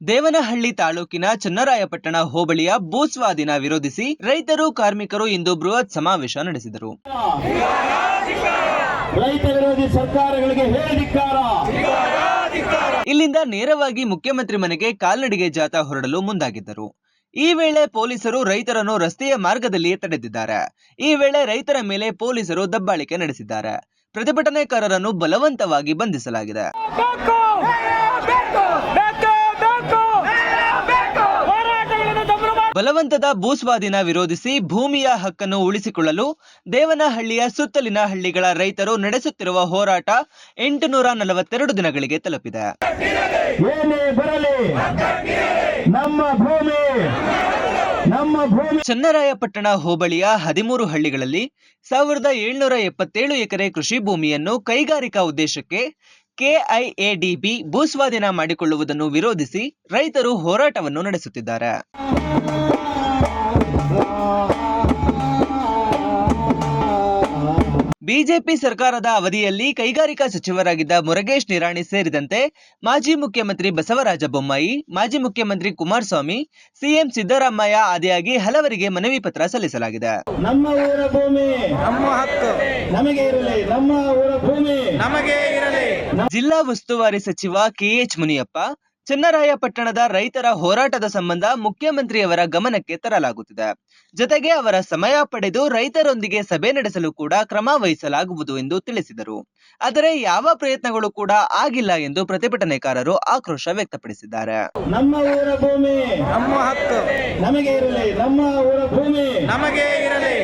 ದೇವನಹಳ್ಳಿ ತಾಲೂಕಿನ ಚನ್ನರಾಯಪಟ್ಟಣ ಹೋಬಳಿಯ ಭೂಸ್ವಾಧೀನ ವಿರೋಧಿಸಿ ರೈತರು ಕಾರ್ಮಿಕರು ಇಂದು ಬೃಹತ್ ಸಮಾವೇಶ ನಡೆಸಿದರು. ರೈತ ವಿರೋಧಿ ಸರ್ಕಾರಗಳಿಗೆ ಹೇಳಿಧಿಕ್ಕಾರ ಇಲ್ಲಿಂದ ನೇರವಾಗಿ ಮುಖ್ಯಮಂತ್ರಿ ಮನೆಗೆ ಕಾಲ್ನಡಿಗೆ ಜಾಥಾ ಹೊರಡಲು ಮುಂದಾಗಿದ್ದರು. ಈ ವೇಳೆ ಪೊಲೀಸರು ರೈತರನ್ನು ರಸ್ತೆಯ ಮಾರ್ಗದಲ್ಲಿಯೇ ತಡೆದಿದ್ದಾರೆ. ಈ ವೇಳೆ ರೈತರ ಮೇಲೆ ಪೊಲೀಸರು ದಬ್ಬಾಳಿಕೆ ನಡೆಸಿದ್ದಾರೆ. ಪ್ರತಿಭಟನೆಕಾರರನ್ನು ಬಲವಂತವಾಗಿ ಬಂಧಿಸಲಾಗಿದೆ. ಬಲವಂತದ ಭೂಸ್ವಾಧೀನ ವಿರೋಧಿಸಿ ಭೂಮಿಯ ಹಕ್ಕನ್ನು ಉಳಿಸಿಕೊಳ್ಳಲು ದೇವನಹಳ್ಳಿಯ ಸುತ್ತಲಿನ ಹಳ್ಳಿಗಳ ರೈತರು ನಡೆಸುತ್ತಿರುವ ಹೋರಾಟ ಎಂಟುನೂರ ನಲವತ್ತೆರಡು ದಿನಗಳಿಗೆ ತಲುಪಿದೆ. ನಮ್ಮ ಭೂಮಿ ನಮ್ಮ ಭೂಮಿ. ಚನ್ನರಾಯಪಟ್ಟಣ ಹೋಬಳಿಯ ಹದಿಮೂರು ಹಳ್ಳಿಗಳಲ್ಲಿ ಸಾವಿರದ ಏಳ್ನೂರ ಎಪ್ಪತ್ತೇಳು ಎಕರೆ ಕೃಷಿ ಭೂಮಿಯನ್ನು ಕೈಗಾರಿಕಾ ಉದ್ದೇಶಕ್ಕೆ ಕೆಐಎಡಿಬಿ ಭೂಸ್ವಾಧೀನ ಮಾಡಿಕೊಳ್ಳುವುದನ್ನು ವಿರೋಧಿಸಿ ರೈತರು ಹೋರಾಟವನ್ನು ನಡೆಸುತ್ತಿದ್ದಾರೆ. ಬಿಜೆಪಿ ಸರ್ಕಾರದ ಅವಧಿಯಲ್ಲಿ ಕೈಗಾರಿಕಾ ಸಚಿವರಾಗಿದ್ದ ಮುರಗೇಶ್ ನಿರಾಣಿ ಸೇರಿದಂತೆ ಮಾಜಿ ಮುಖ್ಯಮಂತ್ರಿ ಬಸವರಾಜ ಬೊಮ್ಮಾಯಿ ಮಾಜಿ ಮುಖ್ಯಮಂತ್ರಿ ಕುಮಾರಸ್ವಾಮಿ ಸಿಎಂ ಸಿದ್ದರಾಮಯ್ಯ ಆದಿಯಾಗಿ ಹಲವರಿಗೆ ಮನವಿ ಪತ್ರ ಸಲ್ಲಿಸಲಾಗಿದೆ. ನಮ್ಮ ಊರ ಭೂಮಿ ನಮ್ಮ ಹಕ್ಕು ನಮಗೆ ಇರಲಿ. ನಮ್ಮ ಊರ ಭೂಮಿ ನಮಗೆ ಇರಲಿ. ಜಿಲ್ಲಾ ಉಸ್ತುವಾರಿ ಸಚಿವ ಕೆಎಚ್ ಮುನಿಯಪ್ಪ ಚನ್ನರಾಯಪಟ್ಟಣದ ರೈತರ ಹೋರಾಟದ ಸಂಬಂಧ ಮುಖ್ಯಮಂತ್ರಿಯವರ ಗಮನಕ್ಕೆ ತರಲಾಗುತ್ತಿದೆ. ಜತೆಗೆ ಅವರ ಸಮಯ ಪಡೆದು ರೈತರೊಂದಿಗೆ ಸಭೆ ನಡೆಸಲು ಕೂಡ ಕ್ರಮ ವಹಿಸಲಾಗುವುದು ಎಂದು ತಿಳಿಸಿದರು. ಆದರೆ ಯಾವ ಪ್ರಯತ್ನಗಳು ಕೂಡ ಆಗಿಲ್ಲ ಎಂದು ಪ್ರತಿಭಟನೆಕಾರರು ಆಕ್ರೋಶ ವ್ಯಕ್ತಪಡಿಸಿದ್ದಾರೆ. ನಮ್ಮ ಊರ ಭೂಮಿ ನಮ್ಮ ಹಕ್ಕು. ನಮಗೆ ಇರಲಿ. ನಮ್ಮ ಊರ ಭೂಮಿ ನಮಗೆ ಇರಲಿ.